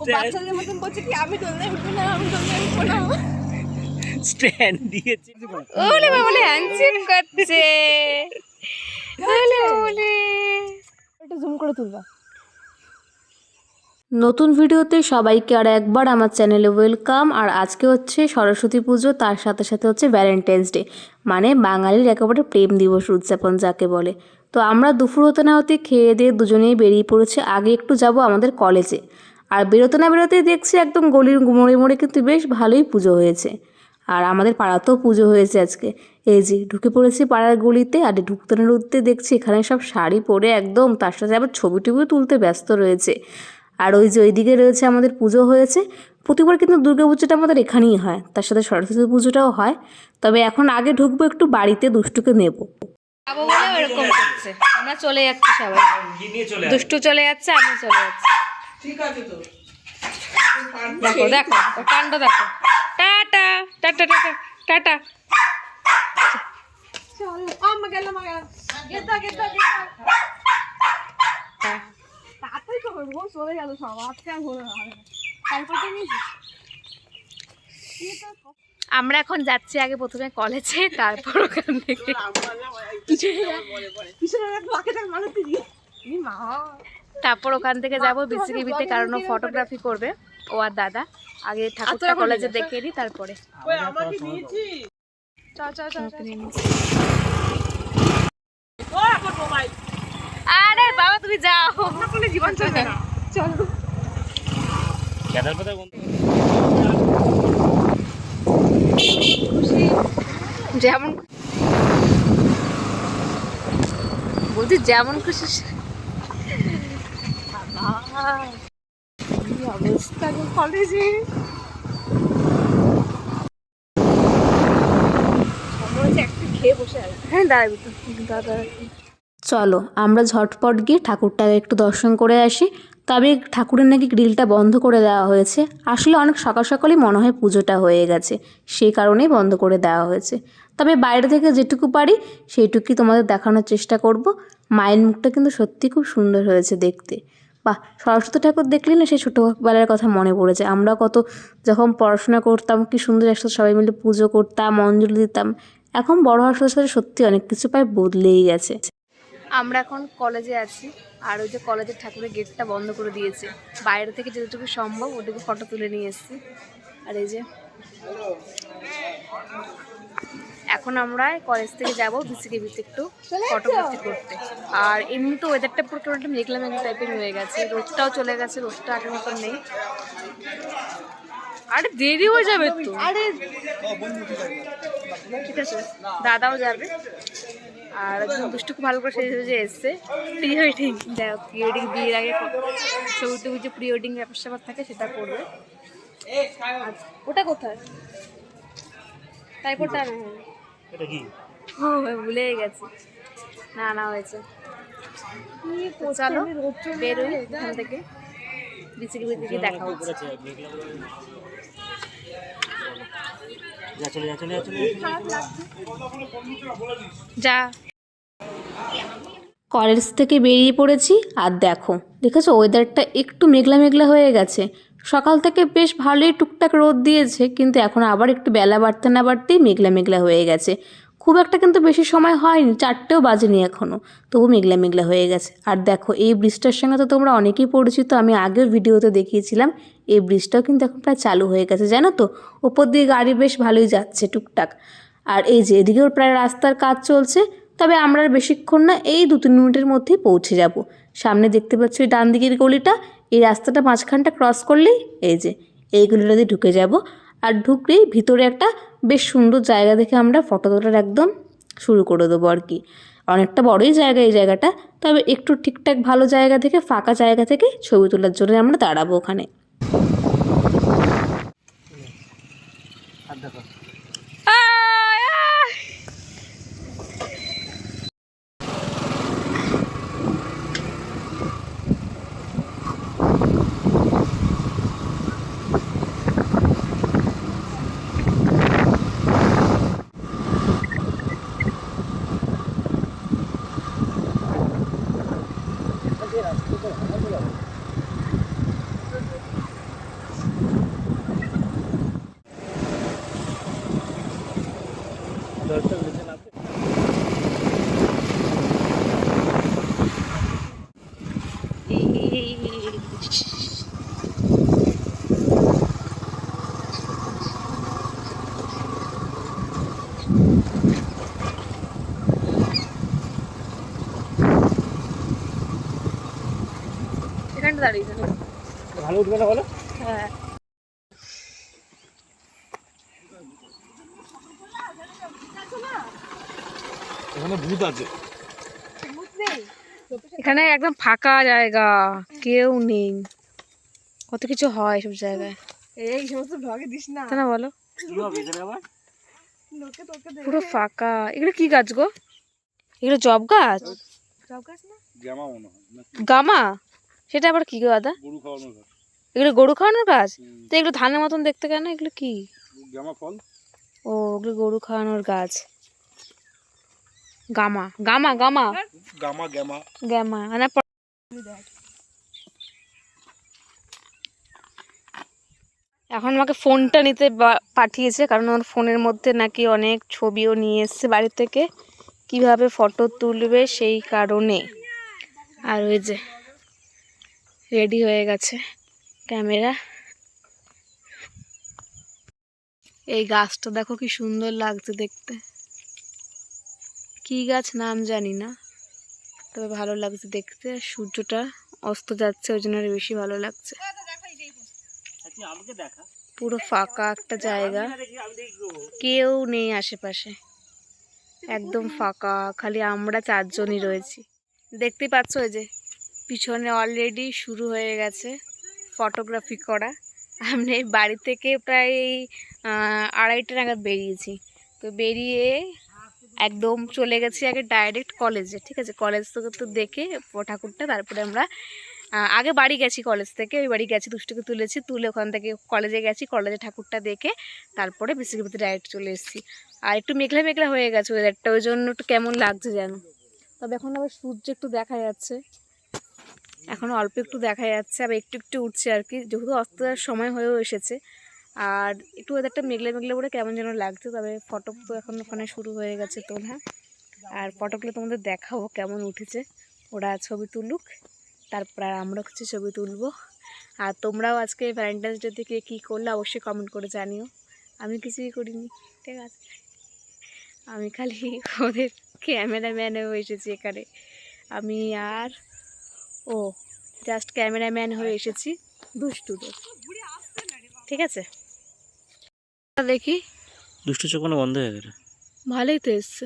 ও বাচ্চাদের মতন করছে কি আমি দোলনা উঠবো না আমি দোলনা উঠবো না। স্ট্যান্ড দিয়েছি। ওলে বাবলে হ্যান্ডশেক করছে। ওলে বাবলে। একটু জুম করে তুলবা। নতুন ভিডিওতে সবাইকে আর একবার আমার চ্যানেলে ওয়েলকাম। আর আজকে হচ্ছে সরস্বতী পুজো তার সাথে সাথে হচ্ছে ভ্যালেন্টাইন্স ডে মানে বাঙালির একেবারে প্রেম দিবস উদযাপন যাকে বলে। তো আমরা দুপুর হতে না হতে খেয়ে দিয়ে দুজনেই বেরিয়ে পড়েছে। আগে একটু যাব আমাদের কলেজে আর বেরোতে না বেরোতেই দেখছি একদম গলির মোড়ে মোড়ে কিন্তু বেশ ভালোই পুজো হয়েছে। আর আমাদের পাড়াতেও পুজো হয়েছে আজকে। এই যে ঢুকে পড়েছি পাড়ার গলিতে আর ঢুকতে না ঢুকতে দেখছি এখানে সব শাড়ি পরে একদম তার সাথে আবার ছবি টবিও তুলতে ব্যস্ত রয়েছে। আর ওই যে ওইদিকে রয়েছে আমাদের পুজো হয়েছে। প্রতিবার কিন্তু দুর্গা পুজোটা আমাদের এখানেই হয় তার সাথে সরস্বতী পুজোটাও হয়। তবে এখন আগে ঢুকবো একটু বাড়িতে দুষ্টুকে নেব। যাব বলে করছে। আমরা চলে যাচ্ছি সবাই। নিয়ে চলে দুষ্টু চলে যাচ্ছে আমি চলে যাচ্ছি। ঠিক আছে তো। দেখো দেখো কাণ্ড দেখো। Tata tata tata tata. তাড়াতাড়ি তো। করব চলে গেল সব আজকে আর হলো না। তারপর তো আমরা এখন যাচ্ছি আগে প্রথমে কলেজে তারপর ওখান থেকে। তারপর ওখান থেকে যাব বিসিবিতে কারণ ও ফটোগ্রাফি করবে। ও আর দাদা আগে ঠাকুরটা কলেজে দেখে নি তারপরে। আরে বাবা তুমি যাও। জীবন চলবে না চলো যেমন বলছি যেমন খুশি কলেজে খেয়ে বসে আছে হ্যাঁ চলো, আমরা ঝটপট গিয়ে ঠাকুরটাকে একটু দর্শন করে আসি। তবে ঠাকুরের নাকি গ্রিলটা বন্ধ করে দেওয়া হয়েছে। আসলে অনেক সকাল সকালই মনে হয় পুজোটা হয়ে গেছে, সেই কারণেই বন্ধ করে দেওয়া হয়েছে। তবে বাইরে থেকে যেটুকু পারি, সেইটুকুই তোমাদের দেখানোর চেষ্টা করব। মায়ের মুখটা কিন্তু সত্যি খুব সুন্দর হয়েছে দেখতে। বাহ, সরস্বতী ঠাকুর দেখলে না সেই ছোটোবেলার কথা মনে পড়েছে আমরা কত যখন পড়াশোনা করতাম, কি সুন্দর একসাথে সবাই মিলে পুজো করতাম, অঞ্জলি দিতাম। এখন বড় হওয়ার সাথে সাথে সত্যি অনেক কিছু প্রায় বদলেই গেছে। আমরা এখন কলেজে আছি, আর ওই যে কলেজের ঠাকুরের গেটটা বন্ধ করে দিয়েছে। বাইরে থেকে যতটুকু সম্ভব, ওটুকু ফটো তুলে নিয়ে এসেছি। আর এই যে এখন আমরা কলেজ থেকে যাব বিসিকেবিতে একটু ফটোগ্রাফি করতে। আর এমনি তো ওয়েদারটা পুরো একটা মেঘলা মেঘলা টাইপের হয়ে গেছে রোদটাও চলে গেছে রোদটা আগের মতন নেই। আরে দেরি হয়ে যাবে তো। আরে ঠিক আছে দাদাও যাবে। আর একদম দুষ্টু খুব ভালো করে সেজে সেজে এসছে। প্রি ওয়েডিং দেখো প্রি ওয়েডিং বিয়ের আগে ছবি টবি যে প্রি ওয়েডিং ব্যাপার স্যাপার থাকে সেটা করবে। ওটা কোথায়? তাই তাইপরটা না এটা কি? ও ভুলে গেছি। না না হয়েছে। চলো বেরোই এখান থেকে। দেখা হচ্ছে। যা কলেজ থেকে বেরিয়ে পড়েছি আর দেখো দেখেছ? ওয়েদারটা একটু মেঘলা মেঘলা হয়ে গেছে। সকাল থেকে বেশ ভালোই টুকটাক রোদ দিয়েছে, কিন্তু এখন আবার একটু বেলা বাড়তে না বাড়তেই মেঘলা মেঘলা হয়ে গেছে। খুব একটা কিন্তু বেশি সময় হয়নি, চারটেও বাজেনি এখনও তবু মেঘলা মেঘলা হয়ে গেছে। আর দেখো, এই ব্রিজটার সঙ্গে তো তোমরা অনেকেই পরিচিত, আমি আগেও ভিডিওতে দেখিয়েছিলাম, এই ব্রিজটাও কিন্তু এখন প্রায় চালু হয়ে গেছে, জানো তো? ওপর দিয়ে গাড়ি বেশ ভালোই যাচ্ছে টুকটাক। আর এই যে এদিকেও প্রায় রাস্তার কাজ চলছে, তবে আমরা বেশিক্ষণ না, এই দু তিন মিনিটের মধ্যেই পৌঁছে যাব। সামনে দেখতে পাচ্ছি ডান দিকের গলিটা এই রাস্তাটা মাঝখানটা ক্রস করলেই এই যে এই যদি ঢুকে যাব। আর ঢুকলেই ভিতরে একটা বেশ সুন্দর জায়গা দেখে আমরা ফটো তোলার একদম শুরু করে দেবো আর কি। অনেকটা বড়ই জায়গা এই জায়গাটা, তবে একটু ঠিকঠাক ভালো জায়গা থেকে, ফাঁকা জায়গা থেকে ছবি তোলার জন্য আমরা দাঁড়াবো ওখানে। দাঁড়িয়েছে ভালো উঠবে না বলো? হ্যাঁ। এখানে ভূত আছে। এখানে একদম ফাঁকা জায়গা কেউ নেই। কত কিছু হয় সব জায়গায়। এই সমস্ত দিস না। না বলো। কি হবে এখানে আবার? লোকে তোকে পুরো ফাঁকা। এগুলো কি গাছ গো? এগুলো জব গাছ? সব গাছ না? মনে হয়। গামা? সেটা আবার কি গো দাদা? গরু খাওয়ানোর ঘর এগুলো গরু খাওয়ানোর গাছ তো এগুলো ধানের মতন দেখতে কেন? এগুলো কি? ফল। ও ওগুলো গরু খাওয়ানোর গাছ গামা গামা গামা। গামা গ্যামা। গামা না এখন আমাকে ফোনটা নিতে পাঠিয়েছে কারণ ওর ফোনের মধ্যে নাকি অনেক ছবিও নিয়ে এসছে বাড়ি থেকে। কীভাবে ফটো তুলবে সেই কারণে। আর ওই যে রেডি হয়ে গেছে ক্যামেরা। এই গাছটা দেখো কি সুন্দর লাগছে দেখতে। কি গাছ নাম জানি না, তবে ভালো লাগছে দেখতে। সূর্যটা অস্ত যাচ্ছে, ওই জন্য বেশি ভালো লাগছে। পুরো ফাঁকা একটা জায়গা। কেউ নেই আশেপাশে। একদম ফাঁকা, খালি আমরা চারজনই রয়েছি। দেখতেই পাচ্ছ ওই যে পিছনে অলরেডি শুরু হয়ে গেছে ফটোগ্রাফি করা। আমি বাড়ি থেকে প্রায় আড়াইটা নাগাদ বেরিয়েছি। তো বেরিয়ে একদম চলে গেছি আগে ডাইরেক্ট কলেজে ঠিক আছে? কলেজ থেকে তো দেখে ঠাকুরটা, তারপরে আমরা আগে বাড়ি গেছি কলেজ থেকে, ওই বাড়ি গেছি, দুষ্টুকে তুলেছি, তুলে ওখান থেকে কলেজে গেছি কলেজে ঠাকুরটা দেখে তারপরে বেসিকের ভিতরে ডাইরেক্ট চলে এসেছি। আর একটু মেঘলা মেঘলা হয়ে গেছে ওয়েদারটা ওই জন্য একটু কেমন লাগছে যেন। তবে এখন আবার সূর্য একটু দেখা যাচ্ছে। এখন অল্প একটু দেখা যাচ্ছে, আবার একটু একটু উঠছে আর কি যেহেতু অস্ত সময় হয়েও এসেছে। আর একটু ওয়েদারটা মেঘলে মেঘলে করে কেমন যেন লাগছে, তবে ফটো তো এখন ওখানে শুরু হয়ে গেছে তোলা আর ফটোগুলো তোমাদের দেখাবো কেমন উঠেছে। ওরা ছবি তুলুক, তারপর আর আমরা কিছু ছবি তুলবো। আর তোমরাও আজকে ভ্যালেন্টাইন্স ডে থেকে কী করলে অবশ্যই কমেন্ট করে জানিও। আমি কিছুই করিনি, ঠিক আছে। আমি খালি ওদের ক্যামেরাম্যান এসেছি এখানে। আমি আর ও জাস্ট ক্যামেরাম্যান হয়ে এসেছি। দুষ্টুদের ঠিক আছে? দেখি। দুষ্টু চোখ কোনো বন্ধ হয়ে গেল ভালোই তো এসছে।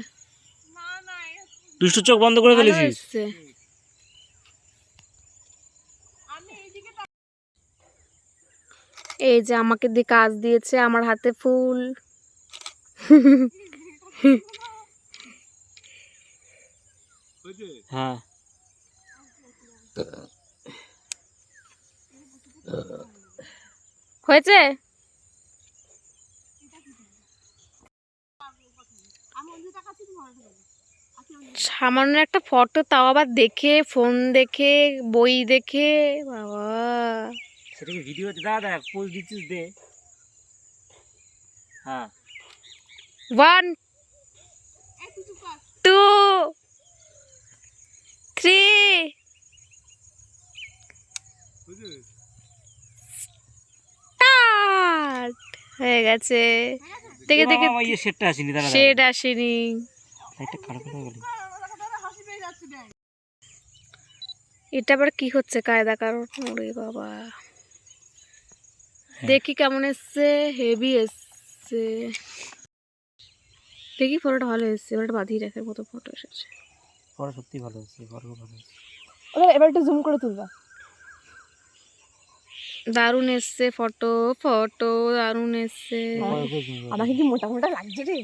দুষ্টু চোখ বন্ধ করে এসছে। এই যে আমাকে দিয়ে কাজ দিয়েছে আমার হাতে ফুল। হ্যাঁ। হয়েছে? সামান্য একটা ফটো তাও আবার দেখে ফোন দেখে বই দেখে বাবা। সেটা কি ভিডিও দেখ পোজ দিচ্ছিস দে। হ্যাঁ। ওয়ান টু থ্রি হয়ে গেছে। দেখে দেখে। সেটটা আসেনি শেড আসেনি। লাইটটা খারাপ হয়ে গেল। এটা আবার কি হচ্ছে? কায়দা কারণ? ওরে বাবা। দেখি কেমন এসছে। হেভি এসছে। দেখি ফটোটা ভালো এসছে। ফটোটা বাঁধিয়ে রাখার মতো ফটো এসেছে। পরে সত্যি ভালো হচ্ছে বড় ভালো হচ্ছে এবার একটু জুম করে তুলবা। দারুণ এসছে ফটো ফটো দারুণ এসছে। আমাকে কি মোটা মোটা লাগছে রে।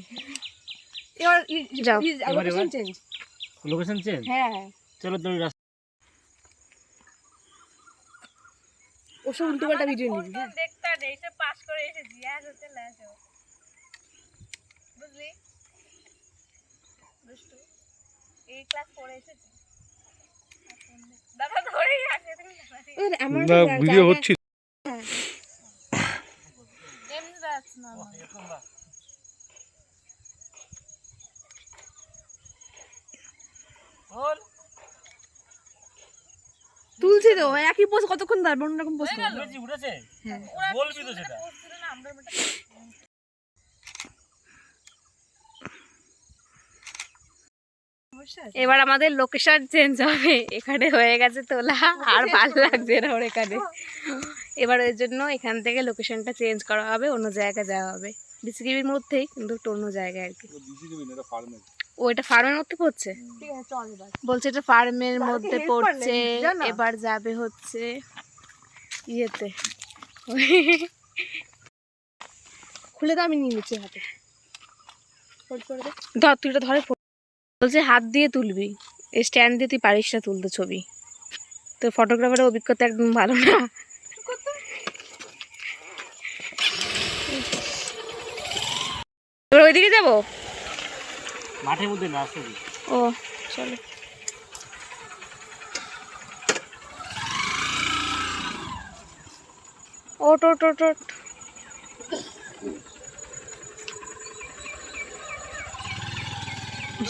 এবার যাও। এবার, এবার। চেঞ্জ লোকেশন চেঞ্জ হ্যাঁ। চলো দৌড়ি রাস্তা। ওসব উল্টো পাল্টা ভিডিও নিবি। হ্যাঁ দেখতে নেই সে পাস করে এসেছি আর হতে না বুঝলি? দুষ্টু এই ক্লাস পড়ে এসেছি। দাদা ধরেই আসে আমার ভিডিও হচ্ছে তুলছি তো একই পোজ কতক্ষণ দাঁড়াবে? অন্যরকম পোজ উঠেছি উঠেছে। হ্যাঁ। বলবি তো সেটা। এবার আমাদের লোকেশন চেঞ্জ হবে। এখানে হয়ে গেছে তোলা আর ভালো লাগছে না ওর এখানে। এবার ওই জন্য এখান থেকে লোকেশনটা চেঞ্জ করা হবে অন্য জায়গায় যাওয়া হবে। বিসিকিবির মধ্যেই কিন্তু একটু অন্য জায়গায় আর কি। ও এটা ফার্মের মধ্যে পড়ছে? ঠিক আছে চল এবার। বলছে এটা ফার্মের মধ্যে পড়ছে এবার যাবে হচ্ছে ইয়েতে। খুলে তো আমি নিয়ে নিচ্ছি হাতে। ধর তুই এটা ধরে বলছে হাত দিয়ে তুলবি স্ট্যান্ড দিয়ে তুই পারিস না তুলতে ছবি। তো ফটোগ্রাফারের অভিজ্ঞতা একদম ভালো না। ওইদিকে যাব? মাঠের মধ্যে না আসতে ও চলো। ওট ওট ওট ওট।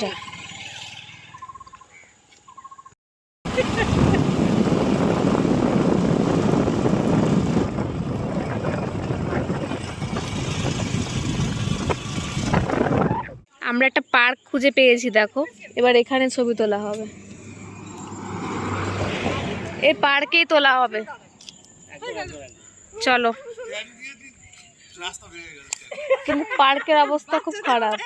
যা। আমরা একটা পার্ক খুঁজে পেয়েছি, দেখো। এবার এখানে ছবি তোলা হবে। এই পার্কেই তোলা হবে। চলো। কিন্তু পার্কের অবস্থা খুব খারাপ।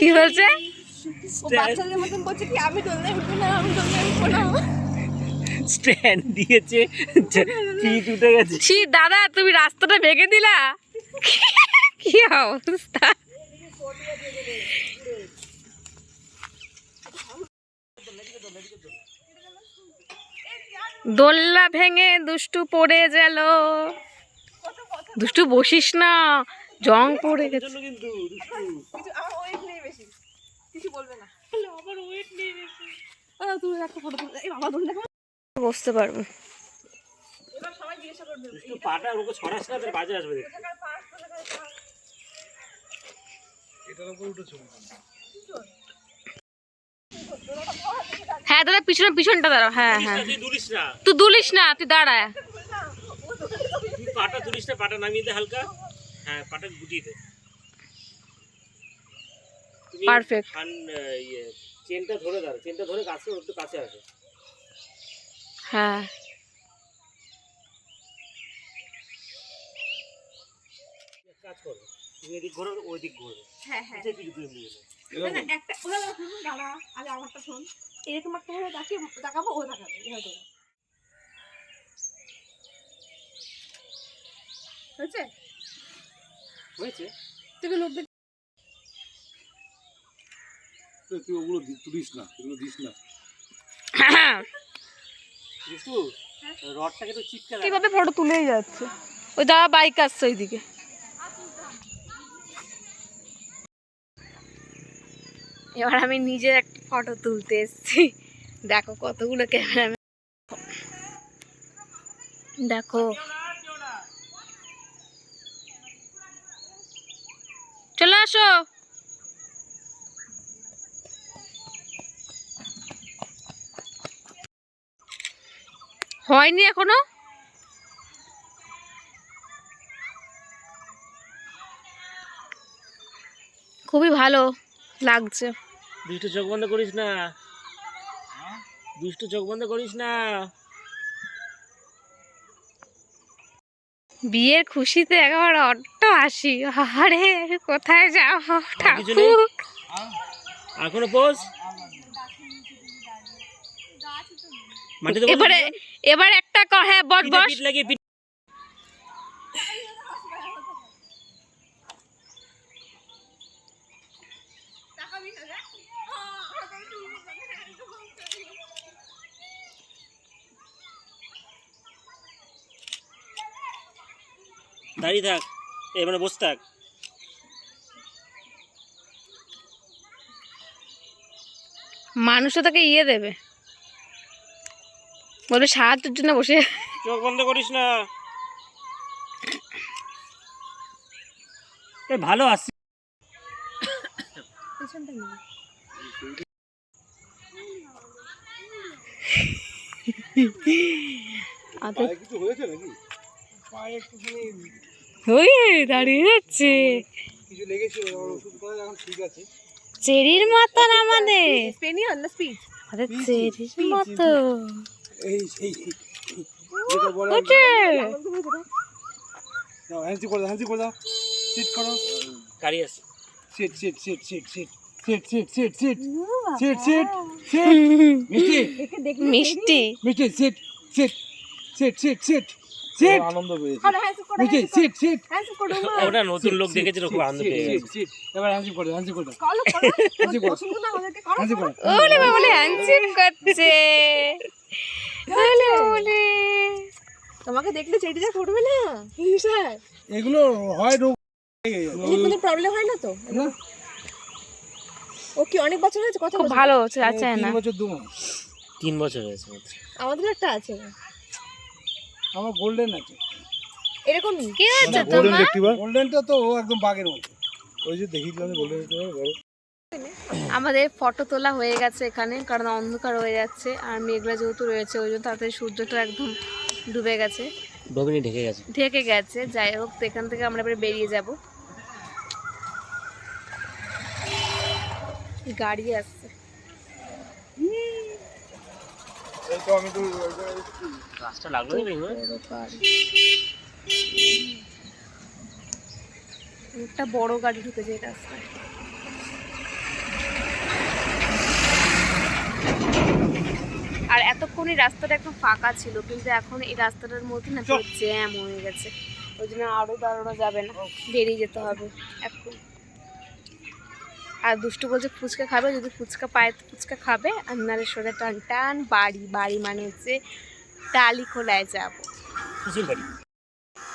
কি হয়েছে? বাচ্চাদের মতন বলছে কি, আমি না, আমি স্ট্যান্ড দিয়েছে। পিঠ উঠে গেছে। ছি দাদা তুমি রাস্তাটা ভেঙে দিলা? কি অবস্থা? দোল্লা ভেঙে দুষ্টু পড়ে গেল। দুষ্টু বসিস না জং পড়ে গেছে। কিছু বলবে না। ওয়েট বেশি। তুমি একটা ফটো তুলে এই বাবা বসতে পারব। এবার সবাই জিজ্ঞাসা করবে। দুষ্টু পাটা ওকে ছড়াস না তার বাজে আসবে হ্যাঁ। দাদা পিছনে পিছনটা দাঁড়াও। হ্যাঁ হ্যাঁ। তুই দুলিস না। তুই দুলিস দাঁড়া। তুই পাটা তুলিস না পাটা নামিয়ে দে হালকা। হ্যাঁ পাটা গুটিয়ে দে। আহ, ইয়ে চেনটা ধরে দাও চেনটা ধরে কাছে ওর একটু কাছে আসে। হ্যাঁ। কাজ করো তুমি এদিক ঘোরো ওই দিক ঘোরো। হ্যাঁ হ্যাঁ। পিঠে পিঠে নিয়ে না, না, একটা ওরা শুনুন দাঁড়া আগে আমারটা শোন এরকম একটা ভাবে তাকিয়ে তাকাবো ও তাকাবে এভাবে হয়েছে? হয়েছে। তোকে লোক তুই ওগুলো দি- তুলিস না এগুলো দিস না। কীভাবে ফটো তুলেই যাচ্ছে? ওই দাদা বাইক আসছে ওইদিকে। এবার আমি নিজের একটা ফটো তুলতে এসেছি। দেখো কতগুলো ক্যামেরা দেখো। চলে আসো। হয়নি এখনও? খুবই ভালো লাগছে। দুষ্টু চোখ বন্ধ করিস না। দুষ্টু চোখ বন্ধ করিস না। বিয়ের খুশিতে একবার অট্ট হাসি আরে কোথায় যাও ঠাকুর? আর কোনো পোজ? এবারে এবার একটা ক- হ্যাঁ বস বস। দাঁড়িয়ে থাক এবারে বসে থাক। মানুষ তো তাকে ইয়ে দেবে। বলে সাহায্যের জন্য বসে। চোখ বন্ধ করিস না। ভালো আসছি দাঁড়িয়ে যাচ্ছে। চেরির মতন আমাদের। চেরির মতো এই সেই যেটা বলে দাও হ্যান্সি করে দাও হ্যান্সি করে দাও সিট করো গাড়ি আছে সিট সিট সিট সিট সিট সিট সিট সিট সিট সিট সিট সিট মিষ্টি মিষ্টি মিষ্টি সিট সিট সিট সিট সিট সিট আনন্দ পেয়েছি মিষ্টি সিট সিট ওটা নতুন লোক দেখেছে খুব আনন্দ পেয়ে সিট এবার হ্যান্সি করে হ্যান্সি করে হ্যান্সি করে হ্যান্সি করছে তোমাকে দেখলে চেটিটা ফুটবে না? স্যার এগুলো হয় রোগ কোনো প্রবলেম হয় না তো? না। ও কি অনেক বছর হয়েছে? কত খুব ভালো হচ্ছে আচ্ছা তিন না। বছর দু মাস। তিন বছর হয়েছে আমাদের একটা আছে। আমার গোল্ডেন আছে। এরকমই কি হচ্ছে তোমার? গোল্ডেনটা তো একদম বাঘের মতো। ওই যে দেখিয়েছিলাম গোল্ডেন বড়। আমাদের ফটো তোলা হয়ে গেছে এখানে কারণ অন্ধকার হয়ে যাচ্ছে আর মেঘলা যেহেতু রয়েছে ওই জন্য তাড়াতাড়ি সূর্যটা একদম ডুবে গেছে। ঢেকে গেছে। ঢেকে গেছে যাই হোক এখান থেকে আমরা এবারে বেরিয়ে যাব। গাড়ি আসছে। রাস্তা লাগল একটা বড় গাড়ি ঢুকেছে এই রাস্তায়। আর এতক্ষণই রাস্তাটা একদম ফাঁকা ছিল কিন্তু এখন এই রাস্তাটার মধ্যে না জ্যাম হয়ে গেছে। ওই জন্য আরও দাঁড়ানো যাবে না বেরিয়ে যেতে হবে এখন। আর দুষ্টু বলছে ফুচকা খাবে? যদি ফুচকা পায় তো ফুচকা খাবে। আর নাহলে সোজা টান টান বাড়ি বাড়ি মানে হচ্ছে টালি খোলায় যাব।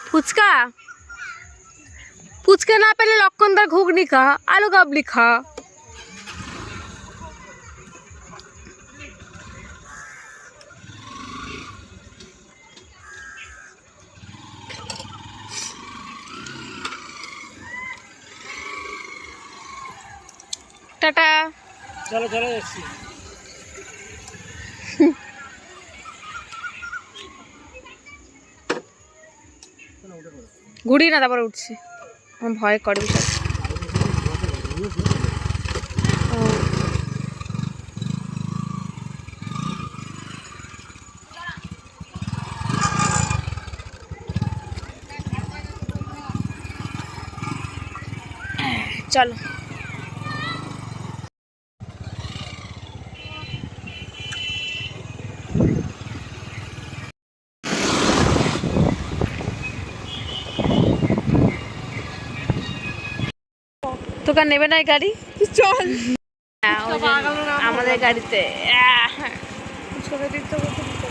ফুচকা? ফুচকা না পেলে লক্ষণদার ঘুগনি খা আলু কাবলি খা। টাটা। চলো চলো যাচ্ছি। ঘুরি না তারপরে উঠছি। আমার ভয় করে বিশাল। চলো। আর নেবে না এই গাড়ি? চল। হ্যাঁ, আমাদের গাড়িতে।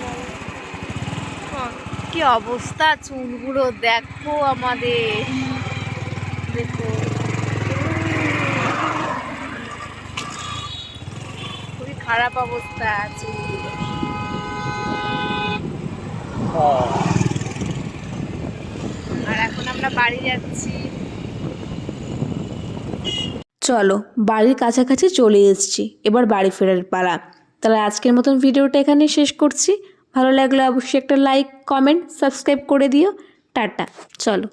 পারব কি অবস্থা? চুলগুলো দেখো আমাদের। দেখো। খুবই খারাপ অবস্থা চুলগুলো আর এখন আমরা বাড়ি যাচ্ছি। চলো, বাড়ির কাছাকাছি চলে এসেছি। এবার বাড়ি ফেরার পালা। তাহলে আজকের মতন ভিডিওটা এখানে শেষ করছি। ভালো লাগলে অবশ্যই একটা লাইক কমেন্ট সাবস্ক্রাইব করে দিও। টাটা, চলো।